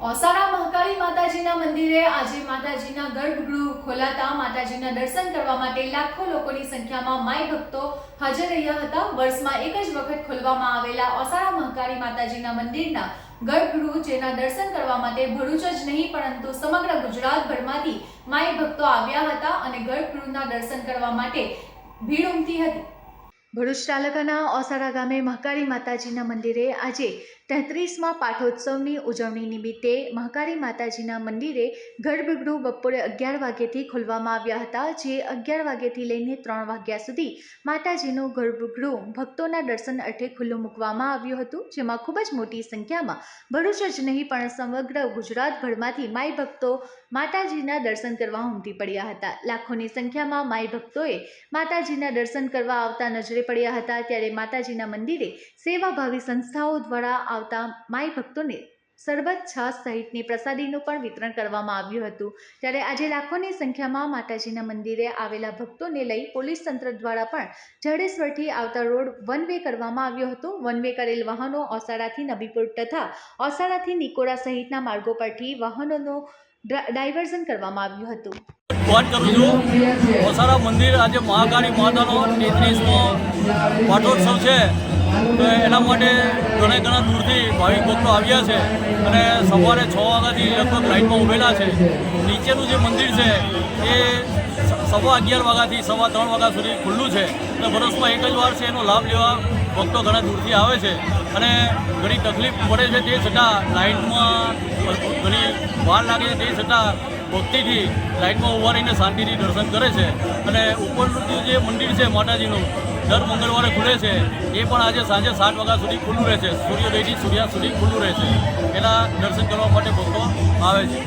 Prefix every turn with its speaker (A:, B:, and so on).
A: ઓસારા મહાકાળી માતાજીના મંદિરે આજે માતાજીના ગર્ભગૃહ ખોલાતા માતાજીના દર્શન કરવા માટે લાખો લોકોની સંખ્યામાં માય ભક્તો હાજર રહ્યા હતા. વર્ષમાં એક જ વખત ખોલવામાં આવેલા ઓસારા મહાકાળી માતાજીના મંદિરના ગર્ભગૃહ, જેના દર્શન કરવા માટે ભરૂચ જ નહીં, પરંતુ સમગ્ર ગુજરાતભરમાંથી માય ભક્તો આવ્યા હતા અને ગર્ભગૃહના દર્શન કરવા માટે ભીડ ઉમટી હતી. ભરૂચ તાલુકાના ઓસારા ગામે મહાકાળી માતાજીના મંદિરે આજે તેત્રીસમાં પાઠોત્સવની ઉજવણી નિમિત્તે મહાકાળી માતાજીના મંદિરે ગર્ભગૃહ બપોરે અગિયાર વાગ્યેથી ખોલવામાં આવ્યા હતા, જે અગિયાર વાગ્યાથી લઈને ત્રણ વાગ્યા સુધી માતાજીનું ગર્ભગૃહ ભક્તોના દર્શન અર્થે ખુલ્લું મૂકવામાં આવ્યું હતું, જેમાં ખૂબ જ મોટી સંખ્યામાં ભરૂચ જ નહીં, પણ સમગ્ર ગુજરાતભરમાંથી માય ભક્તો માતાજીના દર્શન કરવા ઉમટી પડ્યા હતા. લાખોની સંખ્યામાં માય ભક્તોએ માતાજીના દર્શન કરવા આવતા નજરે પડ્યા હતા ત્યારે માતાજીના મંદિરે સેવાભાવી સંસ્થાઓ દ્વારા આવતા માય ભક્તોને સરબત, છાશ સહિતની પ્રસાદીનું પણ વિતરણ કરવામાં આવ્યું હતું. ત્યારે આજે લાખોની સંખ્યામાં માતાજીના મંદિરે આવેલા ભક્તોને લઈ પોલીસ તંત્ર દ્વારા પણ જડેશ્વરથી આવતા રોડ વન વે કરવામાં આવ્યો હતો. વન વે કરેલ વાહનો ઓસારાથી નબીપુર તથા ઓસારાથી નિકોડા સહિતના માર્ગો પરથી વાહનોનું ડાયવર્ઝન કરવામાં આવ્યું હતું.
B: વાત કરું છું. ઓસારા મંદિર આજે મહાકાળી માતાનો તેત્રીસમો પાટોત્સવ છે. તો એના માટે ઘણા ઘણા દૂરથી ભાવિક ભક્તો આવ્યા છે અને સવારે છ વાગ્યાથી લગભગ લાઇનમાં ઉભેલા છે. નીચેનું જે મંદિર છે, એ સવા અગિયાર વાગ્યાથી સવા ત્રણ વાગ્યા સુધી ખુલ્લું છે. અને વર્ષમાં એક જ વાર છે એનો લાભ લેવા. ભક્તો ઘણા દૂરથી આવે છે અને ઘણી તકલીફ પડે છે તે છતાં લાઇનમાં ઘણી વાર લાગે છે તે છતાં ભક્તિથી લાઇનમાં ઊભા રહીને શાંતિથી દર્શન કરે છે. અને ઉપરનું જે મંદિર છે માતાજીનું, દર મંગળવારે ખુલે છે. એ પણ આજે સાંજે સાત વાગ્યા સુધી ખુલ્લું રહે છે. સૂર્યોદયથી સૂર્યાસ્ત સુધી ખુલ્લું રહે છે. એના દર્શન કરવા માટે ભક્તો આવે છે.